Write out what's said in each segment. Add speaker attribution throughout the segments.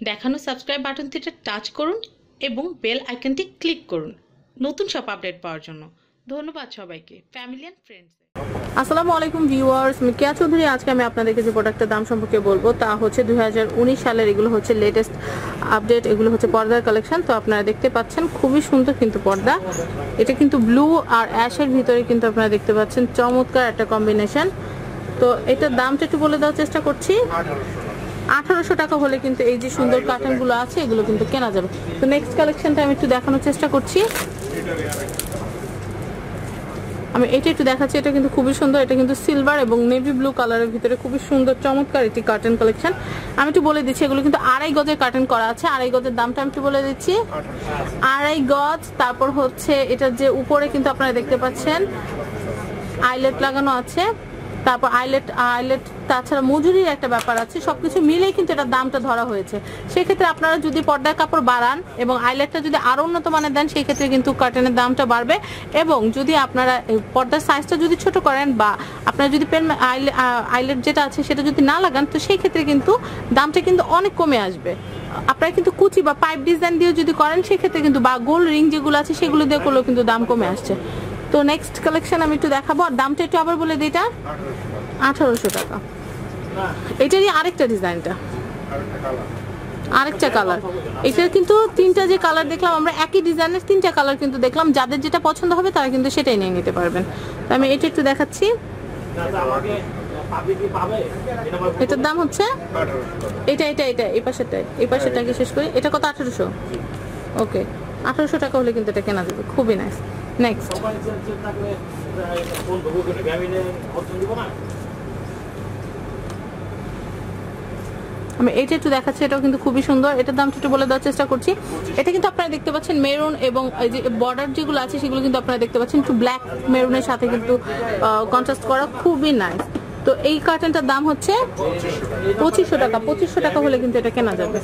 Speaker 1: দেখানো subscribe বাটনটিতে touch করুন এবং বেল আইকনটি ক্লিক করুন। নতুন সব আপডেট পাওয়ার জন্য। ধন্যবাদ সবাইকে। ফ্যামিলি অ্যান্ড ফ্রেন্ডস
Speaker 2: আসসালামু আলাইকুম ভিউয়ার্স আমি কেয়া চৌধুরী। আজকে আমি আপনাদেরকে যে প্রোডাক্টের দাম সম্পর্কে বলব, তা হচ্ছে দু হাজার উনিশ সালের, এগুলো হচ্ছে লেটেস্ট আপডেট এগুলো হচ্ছে পর্দার কালেকশন তো আপনারা দেখতে পাচ্ছেন, খুবই সুন্দর কিন্তু পর্দা। এটা কিন্তু ব্লু আর অ্যাশের ভিতরে কিন্তু আপনারা দেখতে পাচ্ছেন, চমৎকার একটা কম্বিনেশন তো এটার দামটা একটু বলে দেওয়ার চেষ্টা করছি। আঠারোশো টাকা হলে কিন্তু এই যে সুন্দর কার্টনগুলো আছে এগুলো কিন্তু কেনা যাবে। তো নেক্সট কালেকশনটা আমি একটু দেখানোর চেষ্টা করছি। আমি এটা একটু দেখাচ্ছি এটা কিন্তু খুবই সুন্দর এটা কিন্তু সিলভার এবং নেভি ব্লু কালারের ভিতরে খুবই সুন্দর চমৎকার একটি কার্টন কালেকশন আমি একটু বলে দিচ্ছি এগুলো কিন্তু আড়াই গজের কার্টন করা আছে। আড়াই গজের দামটা আমি একটু বলে দিচ্ছি। আড়াই গজ তারপর হচ্ছে এটার যে উপরে কিন্তু আপনারা দেখতে পাচ্ছেন আইলেট লাগানো আছে। তারপর আইলেট আইলেট তাছাড়া মজুরির একটা ব্যাপার আছে, সবকিছু মিলেই কিন্তু এটার দামটা ধরা হয়েছে। সেক্ষেত্রে আপনারা যদি পর্দার কাপড় বাড়ান এবং আইলেটটা যদি আরও উন্নত মানের দেন সেই ক্ষেত্রে কিন্তু কার্টেনের দামটা বাড়বে। এবং যদি আপনারা পর্দার সাইজটা যদি ছোট করেন বা আপনারা যদি পেন আইলেট যেটা আছে সেটা যদি না লাগান, তো সেই ক্ষেত্রে কিন্তু দামটা কিন্তু অনেক কমে আসবে। আপনারা কিন্তু কুচি বা পাইপ ডিজাইন দিয়ে যদি করেন, সেক্ষেত্রে কিন্তু বা গোল রিং যেগুলো আছে, সেগুলো দিয়ে করলেও কিন্তু দাম কমে আসছে। তো নেক্সট কালেকশন আমি একটু দেখাবো, আর দামটা একটু আবার বলে দিই এটা। আঠারোশো টাকা। এটারই আরেকটা ডিজাইনটা আরেকটা কালার এটার কিন্তু তিনটা যে কালার দেখলাম, আমরা একই ডিজাইনের তিনটা কালার কিন্তু দেখলাম। যাদের যেটা পছন্দ হবে, তারা কিন্তু সেটাই নিয়ে নিতে পারবেন। তো আমি এটা একটু দেখাচ্ছি। এটার দাম হচ্ছে? এটা এটা এটা, এই পাশেরটা এই পাশেরটাকে শেষ করি। এটা কত? আঠারোশো। ওকে। আঠারোশো টাকা হলে কিন্তু এটা কেনা যাবে। খুবই নাইস নেক্সট আমি এটা একটু দেখাচ্ছি, এটাও কিন্তু খুবই সুন্দর। এটার দামটা একটু বলে দেওয়ার চেষ্টা করছি। এটা কিন্তু আপনারা দেখতে পাচ্ছেন মেরুন এবং এই যে বর্ডার যেগুলো আছে, সেগুলো কিন্তু আপনারা দেখতে পাচ্ছেন। একটু ব্ল্যাক মেরুনের সাথে কিন্তু কন্ট্রাস্ট করা খুবই নাইস তো এই কার্টনটার দাম হচ্ছে পঁচিশশো টাকা। পঁচিশশো টাকা হলে কিন্তু এটা কেনা যাবে।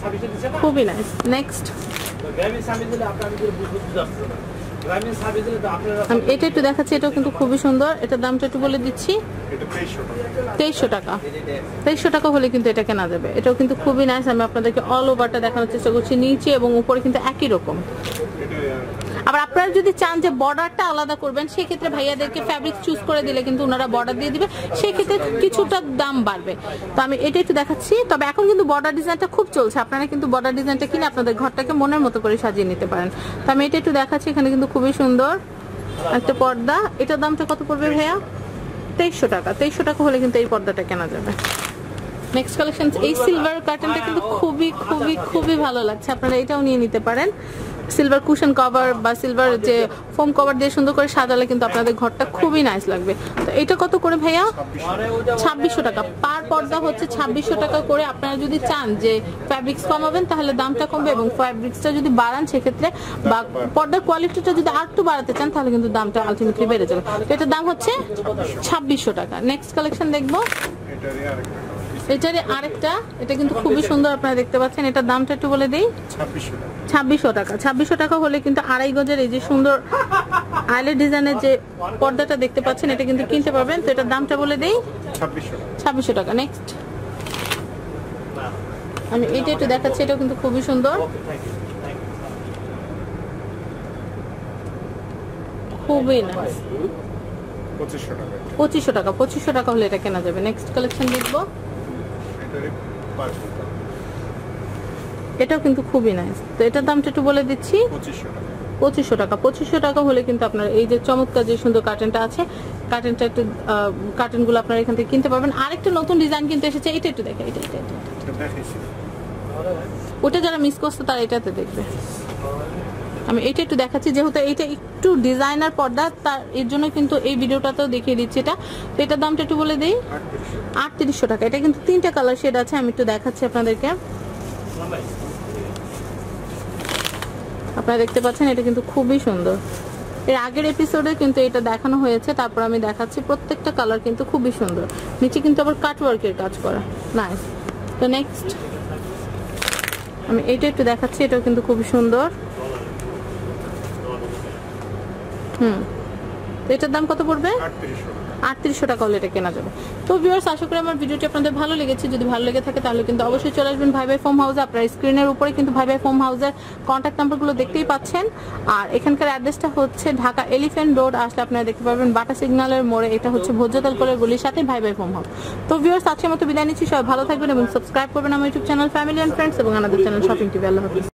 Speaker 2: খুবই নাইস নেক্সট এটা একটু দেখাচ্ছি এটাও কিন্তু খুবই সুন্দর। এটার দামটা একটু বলে দিচ্ছি। তেইশশো টাকা। তেইশশো টাকা। হলে কিন্তু এটা কেনা যাবে। এটাও কিন্তু খুবই নাইস আমি আপনাদেরকে অল ওভারটা দেখানোর চেষ্টা করছি নিচে এবং উপরে কিন্তু একই রকম। আবার আপনারা যদি চান যে বর্ডারটা আলাদা করবেন, সেক্ষেত্রে ভাইয়াদেরকে ফ্যাব্রিক চুজ করে দিলে কিন্তু ওনারা বর্ডার দিয়ে দিবে। সেক্ষেত্রে কিছুটা দাম বাড়বে। তো আমি এটা একটু দেখাচ্ছি। তবে এখন কিন্তু বর্ডার ডিজাইনটা খুব চলছে। আপনারা কিন্তু বর্ডার ডিজাইনটা কিনে আপনাদের ঘরটাকে মনের মতো করে সাজিয়ে নিতে পারেন। তো আমি এটা একটু দেখাচ্ছি। এখানে কিন্তু খুবই সুন্দর একটা পর্দা। এটার দামটা কত পড়বে ভাইয়া? তেইশশো টাকা। তেইশশো টাকা হলে কিন্তু এই পর্দাটা কেনা যাবে। নেক্সট কালেকশন এই সিলভার কার্টনটা কিন্তু খুবই খুবই খুবই ভালো লাগছে। আপনারা এটাও নিয়ে নিতে পারেন। সিলভার কুশন কভার বা সিলভার যে ফোম কভার দিয়ে সুন্দর করে সাজালে কিন্তু আপনাদের ঘরটা খুবই নাইস লাগবে। তো এটা কত করে ভাইয়া? ছাব্বিশশো টাকা। পার পর্দা হচ্ছে ছাব্বিশশো টাকা করে। আপনারা যদি চান যে ফ্যাব্রিক্স কমাবেন তাহলে দামটা কমবে এবং ফ্যাব্রিক্সটা যদি বাড়ান সেক্ষেত্রে বা পর্দার কোয়ালিটিটা যদি আর একটু বাড়াতে চান তাহলে কিন্তু দামটা আলটিমেটলি বেড়ে যাবে। তো এটার দাম হচ্ছে ছাব্বিশশো টাকা। নেক্সট কালেকশন দেখব। এটারই আরেকটা। এটা কিন্তু খুবই সুন্দর আপনারা দেখতে পাচ্ছেন। এটার দামটা একটু বলে দিই। ছাব্বিশশো টাকা। ছাব্বিশশো টাকা। ছাব্বিশশো টাকা হলে কিন্তু আড়াই গজের এই যে সুন্দর আইলের ডিজাইনের যে পর্দাটা দেখতে পাচ্ছেন এটা কিন্তু কিনতে পারবেন। তো এটার দামটা বলে দিই। ছাব্বিশশো। টাকা। নেক্সট আমি এটা একটু দেখাচ্ছি এটাও কিন্তু খুবই সুন্দর। খুবই না পঁচিশশো টাকা। পঁচিশশো টাকা হলে এটা কেনা যাবে। নেক্সট কালেকশন দেখব। এটাও কিন্তু খুবই নাইস তো এটার দামটা একটু বলে দিচ্ছি। পঁচিশশো টাকা। পঁচিশশো টাকা। হলে কিন্তু আপনার এই যে চমৎকার যে সুন্দর কার্টেনটা আছে কার্টেনটা একটু কার্টেনগুলো আপনারা এখান থেকে কিনতে পারবেন। আরেকটা নতুন ডিজাইন কিন্তু এসেছে। এটা একটু দেখে এটা এটা ওটা যারা মিস করছে তারা এটাতে দেখবে। আমি এটা একটু দেখাচ্ছি যেহেতু এটা একটু ডিজাইনার পর্দা তার এর জন্য কিন্তু এই ভিডিওটাতেও দেখিয়ে দিচ্ছি এটা। তো এটার দামটা একটু বলে দিই। আটত্রিশশো। টাকা। এটা কিন্তু তিনটা কালার শেড আছে আমি একটু দেখাচ্ছি আপনাদেরকে। আপনারা দেখতে পাচ্ছেন, এটা কিন্তু খুবই সুন্দর। এর আগের এপিসোডে কিন্তু এটা দেখানো হয়েছে, তারপর আমি দেখাচ্ছি, প্রত্যেকটা কালার কিন্তু খুবই সুন্দর। নিচে কিন্তু আবার কাটওয়ার্কের কাজ করা। নাইস তো নেক্সট আমি এটা একটু দেখাচ্ছি, এটাও কিন্তু খুবই সুন্দর। হুম। এটার দাম কত পড়বে? আটত্রিশশো টাকা হলে এটা কেনা যাবে। তো ভিউয়ার্স আশা করি আমার ভিডিওটি আপনাদের ভালো লেগেছে। যদি ভালো লেগে থাকে তাহলে কিন্তু অবশ্যই চলে আসবেন ভাই ভাই ফোম হাউসে। আপনার স্ক্রিনের উপরে কিন্তু ভাই ভাই ফোম হাউসের কন্ট্যাক্ট নাম্বারগুলো দেখতেই পাচ্ছেন। আর এখানকার অ্যাড্রেসটা হচ্ছে ঢাকা এলিফ্যান্ট রোড আসলে আপনারা দেখতে পারবেন বাটা সিগন্যালের মোড়ে। এটা হচ্ছে ভোজ্যতাল কলের গলির সাথে ভাই ভাই ফোম হাউস। তো ভিউয়ার্স আজকের মতো বিদায় নিচ্ছি। সবাই ভালো থাকবেন এবং সাবস্ক্রাইব করবেন আমার YouTube channel family and friends এবং আমাদের চ্যানেল শপিং টিভি আল্লাহ হাফিজ।